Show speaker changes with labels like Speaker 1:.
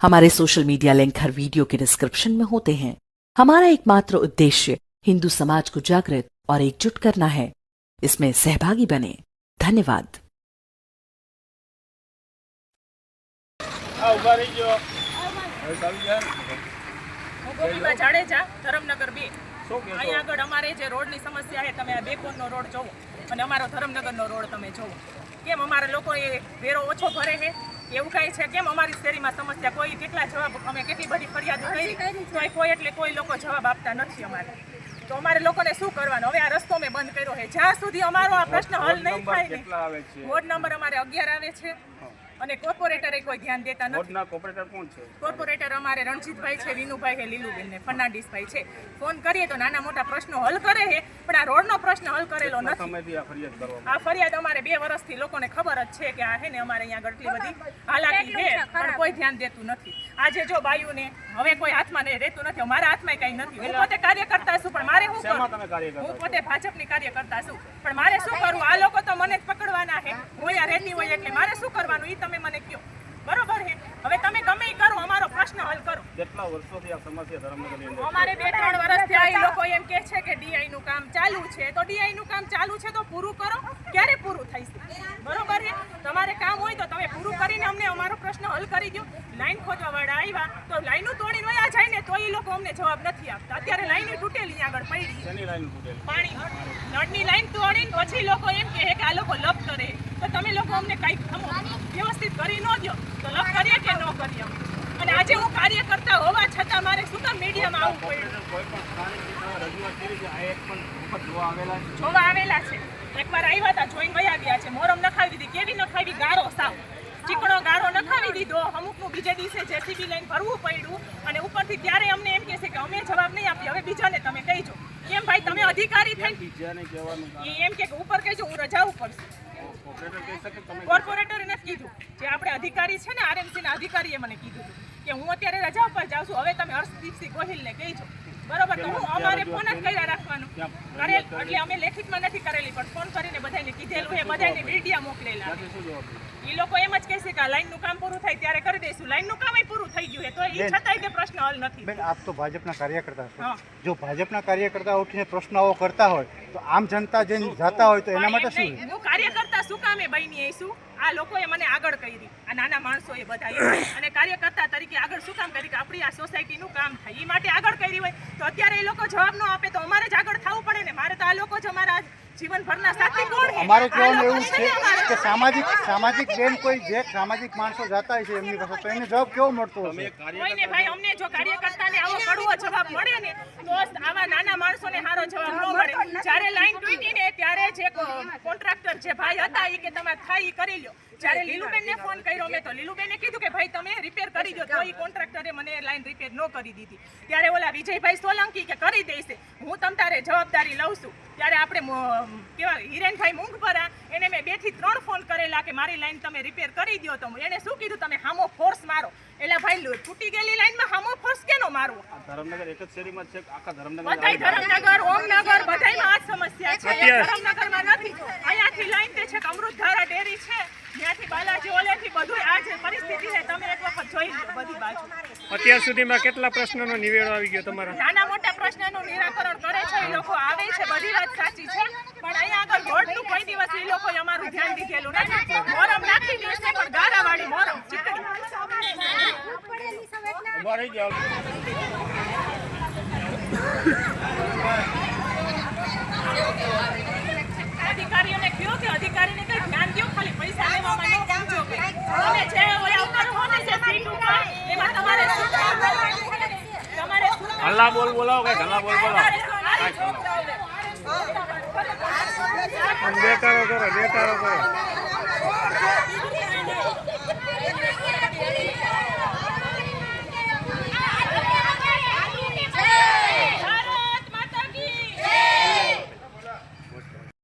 Speaker 1: हमारे social media link हर video के डिस्क्रिप्शन में होते हैं हमारा एकमात्र उद्देश्य हिंदू समाज को जागृत और एकजुट करना है इसमें सहभागी बने धन्यवाद
Speaker 2: આ ઉભા રહી ગયો હવે ચાલુ છે
Speaker 3: હું ગોપીબા જાડેજા ધરમનગર બે
Speaker 2: શું કહેશો?
Speaker 3: અહીંયા આગળ અમારે જે રોડની સમસ્યા છે તમે આ બેકોનનો રોડ જોવો અને અમારો ધરમનગરનો રોડ તમે જોવો કેમ અમારા લોકો એ વેરો ઓછો ભરે છે એવું કાંઈ છે કેમ અમારી શેરીમાં સમસ્યા? કોઈ કેટલા જવાબ અમે કેટલી બધી ફરિયાદો કરી? કોઈ કોઈ એટલે કોઈ લોકો જવાબ આપતા નથી અમારે. તો અમારે લોકોને શું કરવાનું? હવે આ રસ્તો મેં બંધ કર્યો છે. જ્યાં સુધી અમારો આ પ્રશ્ન હલ નહીં થાય ને વોર્ડ નંબર અમારે અગિયાર આવે છે. અને કોર્પોરેટરે કોઈ ધ્યાન દેતા નથી.
Speaker 2: વોર્ડના કોપરેટર કોણ છે?
Speaker 3: કોર્પોરેટર અમારે રણજીતભાઈ છે વિનુભાઈ છે લીલુબેન ને ફર્નાન્ડિસભાઈ છે. ફોન કરીએ તો નાના મોટા પ્રશ્નો હલ કરે છે પણ આ રોડનો પ્રશ્ન હલ કરેલો નથી.
Speaker 2: આ ફરિયાદ કરવામાં
Speaker 3: આ ફરિયાદ અમારે બે વર્ષથી લોકોને ખબર જ છે કે આ હે ને અમારે અહીંયા ગટલી બધી હાલાકી છે પણ કોઈ ધ્યાન દેતું નથી. આજે જો બાયુને હવે કોઈ હાથમાં નહીં રહેતું નથી મારા હાથમાં કઈ નથી. હું પોતે કાર્યકર્તા છું પણ મારે હું
Speaker 2: કરતા
Speaker 3: પોતે ભાજપની કાર્યકર્તા છું પણ મારે શું કરવું આ લોકો તો મને જ પકડવાના છે. હું અહીંયા રહેતી હોય એટલે મારે શું કરવાનું એ તમે મને કહો બરોબર છે હવે તમે ગમે ઈ કરો અમારો પ્રશ્ન હલ કરો
Speaker 2: કેટલા વર્ષોથી આ સમસ્યા ધર્મનગરની અંદર
Speaker 3: અમારે બે ત્રણ વર્ષથી આ લોકો એમ કે છે કે ડીઆઈ નું કામ ચાલુ છે. તો ડીઆઈ નું કામ ચાલુ છે તો પૂરું કરો. ક્યારે પૂરું થશે બરોબર છે? તમારે કામ હોય તો તમે પૂરું કરીને અમને અમારો પ્રશ્ન હલ કરી દો લાઈન ખોદવા વાળા આવ્યા તો લાઈનો તોડીને વયા જાય ને તો એ લોકો અમને જવાબ નથી આપતા. અત્યારે લાઈન તૂટેલી આગળ પડી. પાણી. નળની લાઈન તોડીને પછી લોકો એમ કહે કે આ લોકો લપ કરે. તો તમે લોકો અમને કંઈક વ્યવસ્થિત કરી ન દો તો લપ કરીએ કે ન કરીએ? આજે હું કાર્ય કરતા હોવા છતાં મારે શું કામ મીડિયામાં આવવું પડ્યું
Speaker 2: કોઈ પણ સ્થાનિક નેતાઓએ રજૂઆત કરી છે. આ એક પણ વખત જોવા આવેલા છે.
Speaker 3: જોવા આવેલા છે. એકવાર આવ્યા હતા જોઈને વયા ગયા છે. મોરમ નખાવી દીધી. કેવી નખાવી? ગારો સાવ. ચીકણો ગારો નખાવી દીધો. અમુકનું બીજે દિવસે જેસીબી લઈને ભરવું પડ્યું. અને ઉપરથી ત્યારે અમને એમ કહે છે કે અમે જવાબ નહીં આપીએ. હવે બીજાને તમે કહીજો. કેમ ભાઈ? તમે અધિકારી
Speaker 2: થઈ?
Speaker 3: થઈને
Speaker 2: બીજાને કહેવાનું કારણ?
Speaker 3: એમ કે ઉપર કહેજો હું રજા ઉપર છું કોર્પોરેટરે કીધું. જે આપણે અધિકારી છે ને આરએમસી ના અધિકારીએ મને કીધું કે હું અત્યારે રજા ઉપર જાઉં છું. હવે તમે હર્ષદીપસિંહ ગોહિલને કહીજો. બરોબર? તો હું અમારે ફોન જ કર્યા રાખવાનું. કરેલ. એટલે અમે લેખિતમાં નથી કરેલી પણ ફોન કરીને બધાને કીધેલું એ બધાને મીડિયા મોકલેલા? એ લોકો એમ જ કહેશે કે લાઈનનું કામ પૂરું થાય ત્યારે કરી દઈશું. લાઈનનું કામ પૂરું થઈ ગયું તો એ છતાંય તે પ્રશ્ન હલ નથી.
Speaker 4: બેન આપ તો ભાજપના કાર્યકર્તા છો. જો ભાજપના કાર્યકર્તા ઉઠીને પ્રશ્નો કરતા હોય તો આમ જનતા જે જાતા હોય તો એના માટે શું?
Speaker 3: હું કાર્યકર્તા કામે બની આવીશું આ લોકોએ મને આગળ કરી. આ નાના માણસોએ બધા અને કાર્યકર્તા તરીકે આગળ શું કામ કરી? કે આપણી આ સોસાયટીનું કામ થાય. એ માટે આગળ કરી હોય. તો અત્યારે એ લોકો જવાબ ન આપે તો અમારે જ આગળ થવું પડે ને? મારે તો આ લોકો જ અમારા જીવનભરના સાથી કોણ
Speaker 4: અમારો કહેવાનું એવું
Speaker 3: છે.
Speaker 4: કે સામાજિક સામાજિક બેન કોઈ જે સામાજિક માણસો જાતા હોય છે એમની પાસે તો એને જવાબ કેવો મળતો હશે?
Speaker 3: ભાઈ અમને જો કાર્યકર્તાને આવો કડવો જવાબ મળે ને તો જ આવા નાના માણસોને સારો જવાબ ન મળે જ્યારે લાઈન તૂટી ને ત્યારે જે કોન્ટ્રાક્ટર જે ભાઈ હતા એ કે તમારે થાય કરી લ્યો. જ્યારે લીલુબેનને ફોન કર્યો મેં તો લીલુબેને કીધું કે ભાઈ તમે રિપેર કરી દો તો એ કોન્ટ્રાક્ટરે મને લાઈન રિપેર ન કરી દીધી. ત્યારે ઓલા વિજયભાઈ સોલંકી કે કરી દેશે. હું તમ તારે જવાબદારી લઉં છું. ત્યારે આપણે કેવા હિરેનભાઈ મૂંગપરા એને મેં બેથી ત્રણ ફોન કરેલા કે મારી લાઈન તમે રિપેર કરી દો તો એને શું કીધું? તમે હામો ફોર્સ મારો. એટલે ભાઈ લો- તૂટી ગયેલી લાઈનમાં હામો ફોર્સ કેનો મારવો?
Speaker 2: ધરમનગર એક જ શેરીમાં છે આખા ધરમનગર
Speaker 3: બધાય ધરમનગર ઓમનગર બધાયમાં આ સમસ્યા છે. ધરમનગરમાં નથી અહીંયાથી લાઈન તે છે અમૃતધારા ડેરી છે. ત્યાંથી બાલાજી ઓલેથી બધું આ જે પરિસ્થિતિ છે તમે એક વખત જોઈ લો બધી બાજુ.
Speaker 5: અત્યાર સુધીમાં કેટલા પ્રશ્નોનો નિવેડો આવી ગયો તમારા?
Speaker 3: નાના મોટા પ્રશ્નનું નિરાકરણ કરે છે એ લોકો આવે છે બધી વાત સાચી છે. પણ અહીંયા આગળ રોડનું કોઈ દિવસ એ લોકોએ અમારું ધ્યાન દીધેલું નથી. મોરમ નાખી દેશે પણ ગારાવાળી મોરમ ચીકણી
Speaker 2: ઊભા રહી જાઓ
Speaker 3: અધિકારીઓને કહો કે અધિકારીને કઈ ધ્યાન દો ખાલી પૈસા લેવામાં ન પૂછો કે તમે જે ઓલા ઉપર હો ને જે સીટ ઉપર એમાં તમારે શું તમારે
Speaker 2: હલ્લા બોલ બોલાવો કઈ હલ્લા બોલ બોલાવો
Speaker 5: દેખાડો કરો દેખાડો કરો